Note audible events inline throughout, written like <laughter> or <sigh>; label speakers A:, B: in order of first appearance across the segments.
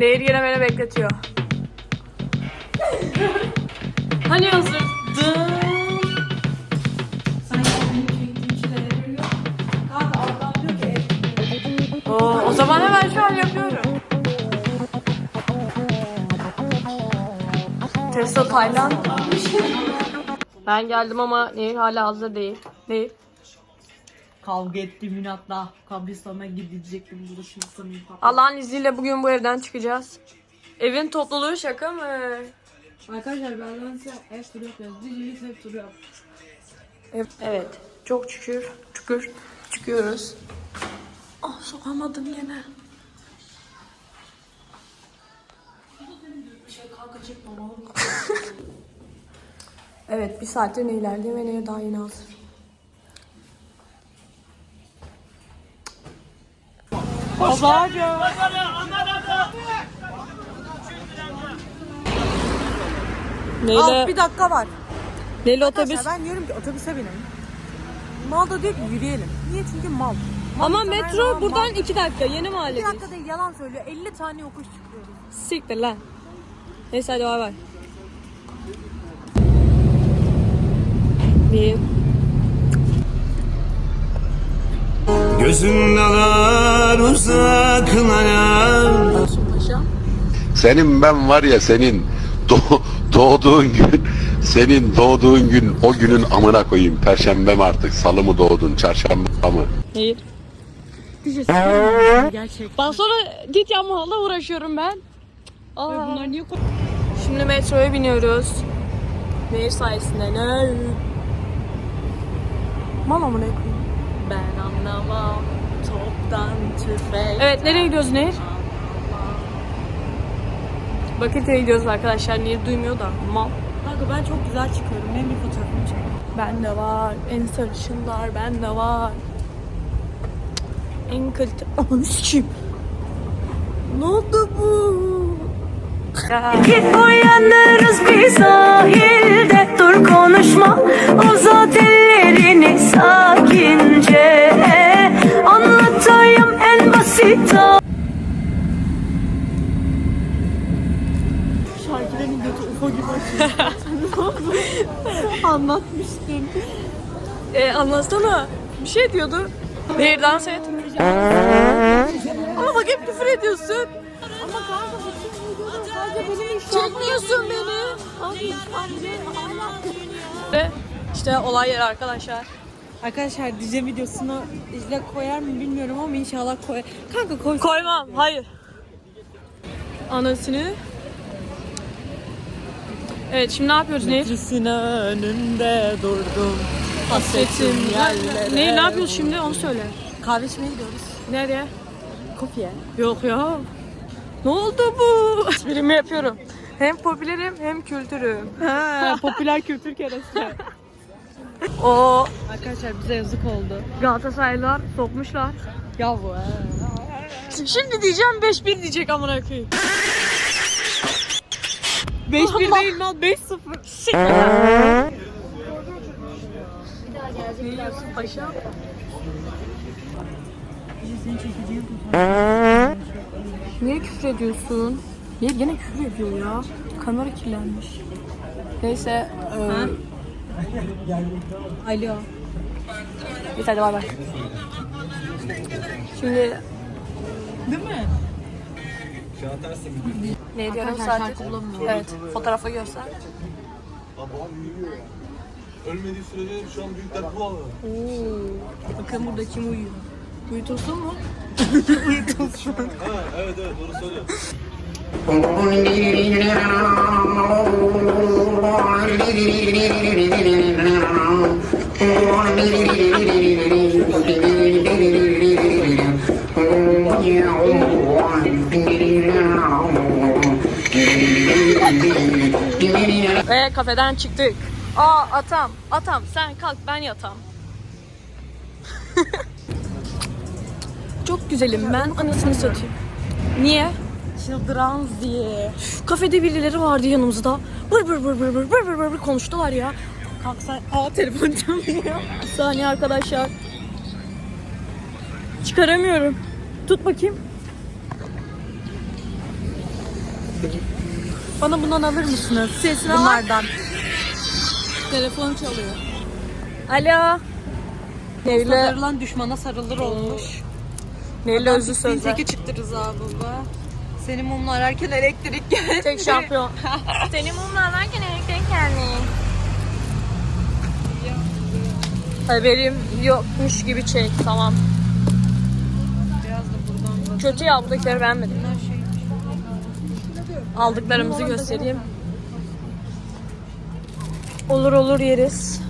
A: Nehir yine beni bekletiyor. hani hazırdım? Oo, o zaman hemen şu an yapıyorum. Tesla Tayland. Ben geldim ama Nehir hala hazır değil. Nehir.
B: Kavga ettiğim inatla kabristana gidecektim buluşmasını
A: Allah'ın izniyle bugün bu evden çıkacağız. Evin topluluğu şaka mı?
B: Arkadaşlar benden size ev turu yapıyoruz. Dicimiz hep turu yap.
A: Evet. Çok şükür. Şükür. Çıkıyoruz. Ah sokamadım yine. <laughs> evet bir saattir ne ilerleyeyim ve neye daha yeni hazır. Neyle,
C: Al bir dakika var.
A: neyle otobüs?
C: Arkadaşlar ben diyorum ki otobüse binelim. Mal da diyor ki yürüyelim. Niye? Çünkü mal. Mal
A: Ama metro buradan
C: mal.
A: 2 dakika. Yeni mahalle.
C: dakika değil yalan söylüyor. 50 tane yokuş çıkıyoruz.
A: Siktir lan. Neyse hadi bay bay. Bir.
D: Gözün dalar uzaklara.
E: Senin ben var ya senin doğ- doğduğun gün senin doğduğun gün o günün amına koyayım. Perşembe mi artık? Salı mı doğdun? Çarşamba mı?
A: Hayır.
B: Gerçek.
A: Ben sonra git yapmakla uğraşıyorum ben. Aa.
B: Bunlar niye
A: Şimdi metroya biniyoruz. Nehir sayesinde ne? Mal amına koyayım.
B: Ben anlamam. Toptan tüfek.
A: Evet nereye gidiyoruz Nehir? Bakırköy'e gidiyoruz arkadaşlar. Nehir duymuyor da. Mal.
B: Kanka ben çok güzel çıkıyorum. Benim bir fotoğrafımı çek.
A: Ben de var. En sarışınlar ben de var. En kalite... <laughs> Aman sikeyim. Ne oldu bu?
F: Git uyanırız bir sahilde Dur konuşma uzat ellerini sakince
B: Şarkıların götü UFO gibi açıyor. Anlatmıştın.
A: E, anlatsana. Bir şey diyordu. Nehir dans et. Ama bak hep küfür ediyorsun.
B: Ama kanka bütün videoda sadece benim
A: Çekmiyorsun beni. Ve işte olay yeri arkadaşlar.
B: Arkadaşlar dize videosunu izle koyar mı bilmiyorum ama inşallah koyar. Kanka koy.
A: Koymam. Hayır. Anasını. Evet şimdi ne yapıyoruz Nehir?
B: Metrisinin önünde durdum. Hasretim yerlere.
A: Nehir ne yapıyoruz şimdi onu söyle.
B: Kahve içmeye gidiyoruz.
A: Nereye?
B: Kofiye.
A: Yok ya. Ne oldu bu? Esprimi yapıyorum. Hem popülerim hem kültürüm.
B: Ha, popüler kültür keresi. <laughs>
A: O
B: Arkadaşlar bize yazık oldu.
A: Galatasaraylılar sokmuşlar.
B: Ya bu.
A: Şimdi diyeceğim 5-1 diyecek amına koyayım.
B: 5-1 değil mal 5-0.
A: Ne yiyorsun paşa? Niye küfür ediyorsun? Niye gene küfür ediyor ya? Kamera kirlenmiş. Neyse. E,
B: Alo.
A: Neyse hadi bay bay. Şimdi
B: Değil mi?
A: ne diyorum
B: Arkadaşlar
A: saati?
B: şarkı bulamıyorum.
A: Evet. Fotoğrafı göster.
D: Ölmediği sürece şu an büyükler bu alır.
A: Oo. Bakın burada kim uyuyor? Uyutulsun mu? <laughs>
D: Ha evet evet doğru söylüyor.
A: Ve kafeden çıktık. Aa atam, atam sen kalk ben yatam. <laughs> Çok güzelim ben anasını satayım. Niye?
B: Yıldıran diye.
A: Kafede birileri vardı yanımızda. Bır bır bır bır bır bır bır bır, bır konuştular ya.
B: Kalksan aa telefon çalıyor.
A: Bir saniye arkadaşlar. Çıkaramıyorum. Tut bakayım.
B: Bana bundan alır mısınız?
G: Sesini
B: Bunlardan.
G: Telefon çalıyor.
A: Alo. Neyle?
B: Sarılan düşmana sarılır olmuş.
A: Neyle özlü sözler.
B: Teki çıktı Rıza baba. Senin mumla ararken elektrik geldi.
A: Tek şampiyon. <laughs> Senin mumlar varken elektrik geldi. Haberim yokmuş gibi çek tamam.
B: Biraz da buradan.
A: Kötü ya buradakileri beğenmedim.
B: Bunlar şey.
A: Aldıklarımızı göstereyim. Olur olur yeriz.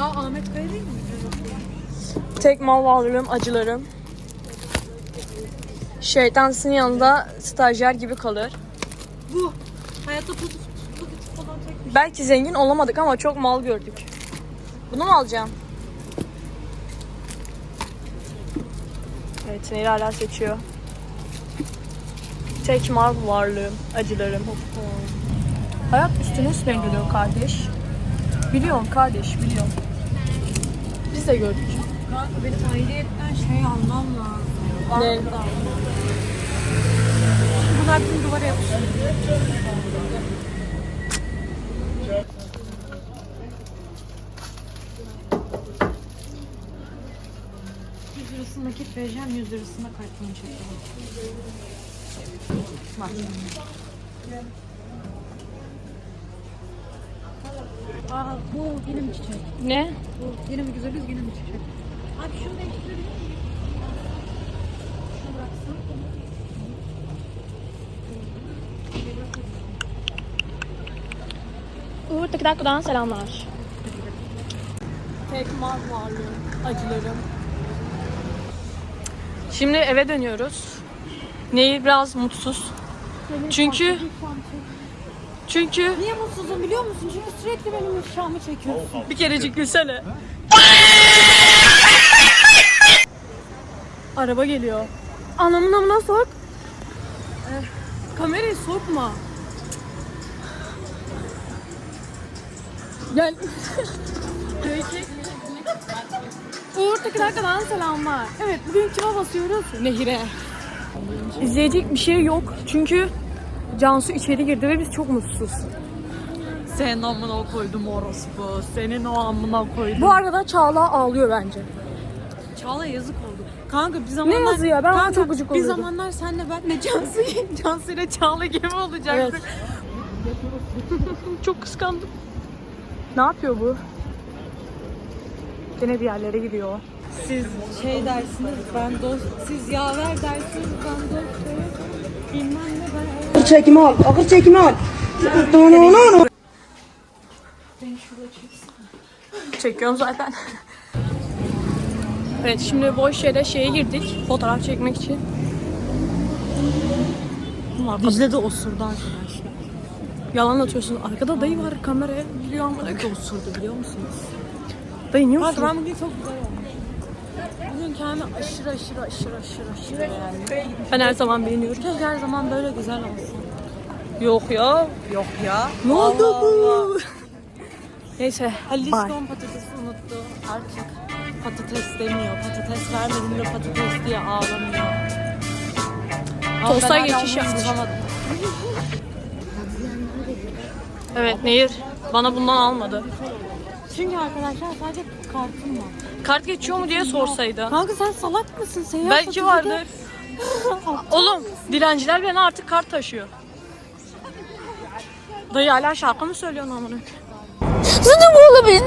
B: Aa Ahmet Kaya değil mi?
A: Tek mal varlığım, acılarım. Şeytansın yanında stajyer gibi kalır.
B: Bu. Hayatta put falan tek.
A: Belki zengin olamadık ama çok mal gördük. Bunu mu alacağım? Evet, Nehir hala seçiyor. Tek mal varlığım, acılarım. Hayat üstüne üstüne geliyor kardeş. Biliyorum kardeş, biliyorum. Biz de gördük.
B: Kanka benim ayrıyetten şey almam lazım.
A: Ne?
B: Bunlar bizim duvara yapışıyor. Yüz lirasını nakit vereceğim, yüz lirasını kartını çekeceğim. Bak. Aa bu yine mi çiçek?
A: Ne?
B: Bu yine mi güzeliz yine mi çiçek? Abi şunu değiştirebilir miyim?
A: Uğur Tıkıdaklı'dan selamlar. Tek mal varlığım, acılarım. Şimdi eve dönüyoruz. Nehir biraz mutsuz. Çünkü çünkü
B: Niye mutsuzum biliyor musun? Çünkü sürekli benim ifşamı çekiyorsun.
A: bir kerecik gülsene. Araba geliyor. Anamın amına sok. Eh, kamerayı sokma. Gel. <laughs> Uğur Tıkıdaklı'dan selamlar. Evet bugün kime basıyoruz? Nehir'e. İzleyecek bir şey yok. Çünkü Cansu içeri girdi ve biz çok mutsuz.
B: Senin amına koydum orospu. Senin o amına koydum.
A: Bu arada Çağla ağlıyor bence.
B: Çağla yazık oldu. Kanka bir zamanlar...
A: yazı ya? Ben
B: Kanka,
A: çok gıcık
B: Bir
A: oluyordum.
B: zamanlar senle benle Cansu, <laughs> Cansu ile Çağla gibi olacaktık. <laughs>
A: Çok kıskandım. Ne yapıyor bu? Gene bir yerlere gidiyor.
B: Siz şey dersiniz ben dost... Siz yaver dersiniz ben dost... Bilmem ne ben...
H: Akır çekimi al. Akır çekimi al. Donunu.
A: Çekiyorum zaten. evet şimdi boş yere şeye girdik. Fotoğraf çekmek için.
B: Dicle de osurdu arkadaşlar.
A: Yalan atıyorsun. Arkada dayı var kameraya gülüyor amına koyayım.
B: Osurdu biliyor musunuz?
A: Dayı niye oturuyor?
B: ben bugün çok güzel olmuş. Bugün kendimi aşırı aşırı aşırı aşırı aşırı beğendim.
A: Ben her zaman beğeniyorum.
B: Keşke her zaman böyle güzel olsun.
A: Yok ya.
B: Yok ya.
A: Ne oldu bu? Neyse.
B: Halil
A: bye.
B: İşkom patatesi unuttu. Artık patates demiyor. Patates vermedim de patates diye ağlamıyor. Hala
A: geçiş yapmış. Evet Nehir bana bundan almadı.
B: Çünkü arkadaşlar sadece kartım var.
A: Kart geçiyor mu diye sorsaydı.
B: Kanka sen salak mısın? Seyyar
A: Belki vardır. <laughs> Oğlum dilenciler beni artık kart taşıyor. Dayı hala şarkı mı söylüyorsun amına?
I: Sana bu olabilir.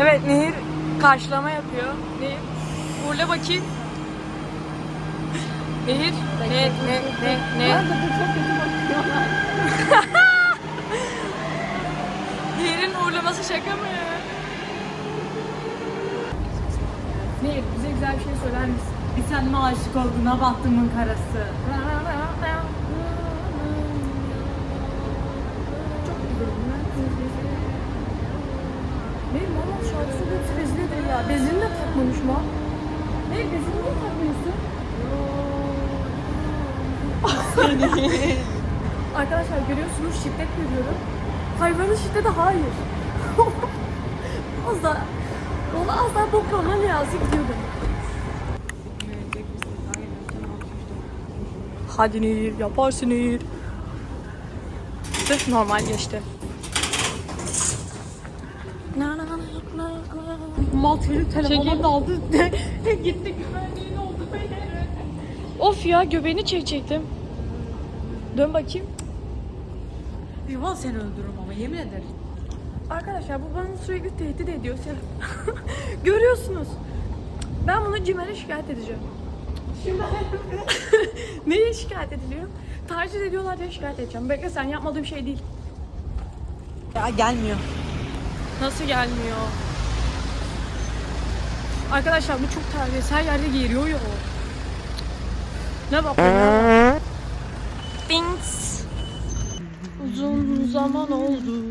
A: Evet Nehir karşılama yapıyor. Nehir Uğur'la bakayım. Nehir ne ne ne ne? Nehir'in uğurlaması şaka mı? Nehir bize güzel bir şey söyler misin?
B: Bir sen mi aşık oldun ha bahtımın karası?
A: Nehir mama şarkısı da hepsi bezini de ya. Bezini de takmamış mı? Nehir bezini niye takmıyorsun? <laughs> Arkadaşlar görüyorsunuz şiddet veriyorum. Hayvanın şiddeti hayır. <laughs> az daha, ona az daha bok olma niyazı gidiyordum. Hadi Nehir yaparsın Nehir. Sırf normal geçti. Na, na, na, na, na.
B: Mal çocuk telefonunu
A: Çekil.
B: da aldı. <laughs>
A: Gitti güvenliğin oldu Of ya göbeğini çekecektim. Dön bakayım.
B: Yuvan seni öldürürüm ama yemin ederim.
A: Arkadaşlar bu bana sürekli tehdit ediyor. Sen <laughs> görüyorsunuz. Ben bunu Cimer'e şikayet edeceğim. <laughs> Neye şikayet ediliyor? Taciz ediyorlar diye şikayet edeceğim. Bekle sen yapmadığım şey değil.
B: Ya gelmiyor.
A: Nasıl gelmiyor? Arkadaşlar bu çok terbiyesiz. Her yerde giyiriyor ya o. Ne ya? Thanks. Uzun zaman oldu.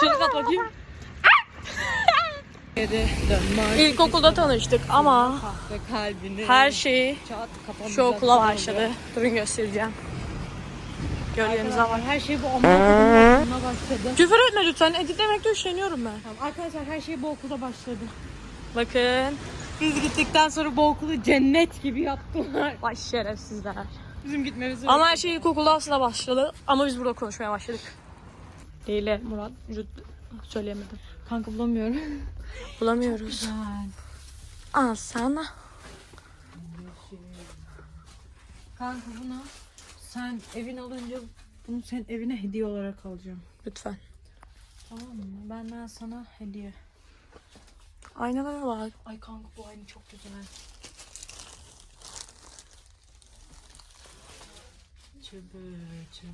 A: Çığlık at bakayım. İlkokulda tanıştık ama
B: kalbini.
A: her şey
B: kapanacak.
A: şu okula başladı. Durun göstereceğim. Var.
B: Arkadaşlar her şey bu okuluna başladı.
A: Küfür etme lütfen. Editlemekte üşeniyorum ben.
B: Tamam, Arkadaşlar her şey bu okulda başladı.
A: Bakın.
B: Biz gittikten sonra bu okulu cennet gibi yaptılar.
A: Vay şerefsizler.
B: Bizim gitmemiz
A: Ama her şey ilkokulda aslında başladı. Ama biz burada konuşmaya başladık. Leyla, Murat, Jut söyleyemedim.
B: Kanka bulamıyorum. <laughs>
A: Bulamıyoruz. Al sana.
B: Kanka bunu sen evin alınca bunu senin evine hediye olarak alacağım.
A: Lütfen.
B: Tamam mı? Benden sana hediye.
A: Aynalara bak.
B: Ay kanka bu aynı çok güzel. Çıbır.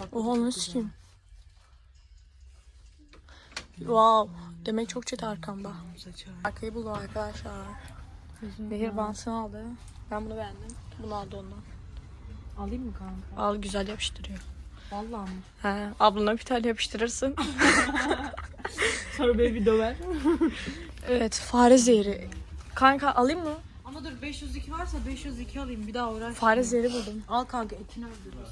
B: Bak,
A: Oha nasıl kim? Wow. Demek çok çete arkamda. Arkayı buldum arkadaşlar. Nehir bansını aldı. Ben bunu beğendim. Bunu aldı ondan.
B: Alayım mı kanka?
A: Al güzel yapıştırıyor.
B: Vallahi mı?
A: He, ablana bir tane yapıştırırsın. <laughs>
B: Sonra beni bir döver. <laughs>
A: evet, fare zehri. Kanka alayım mı?
B: Ama dur 502 varsa 502 alayım bir daha uğraş.
A: Fare zehri buldum.
B: Al kanka etini öldürürüz.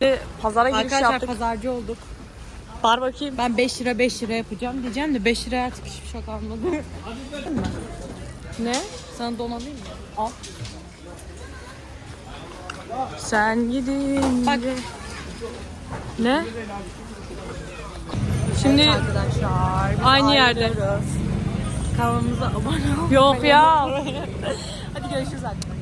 A: Ve Pazara giriş
B: Arkadaşlar
A: yaptık.
B: pazarcı olduk.
A: Var bakayım.
B: Ben 5 lira 5 lira yapacağım diyeceğim de 5 lira artık hiçbir şey kalmadı.
A: Ne?
B: Sana don alayım mı? Al.
A: Sen gidince.
B: Bak.
A: Ne? Şimdi
B: Arkadaşlar
A: aynı yerde.
B: kanalımıza abone ol.
A: Yok ya. <laughs>
B: Hadi görüşürüz arkadaşlar.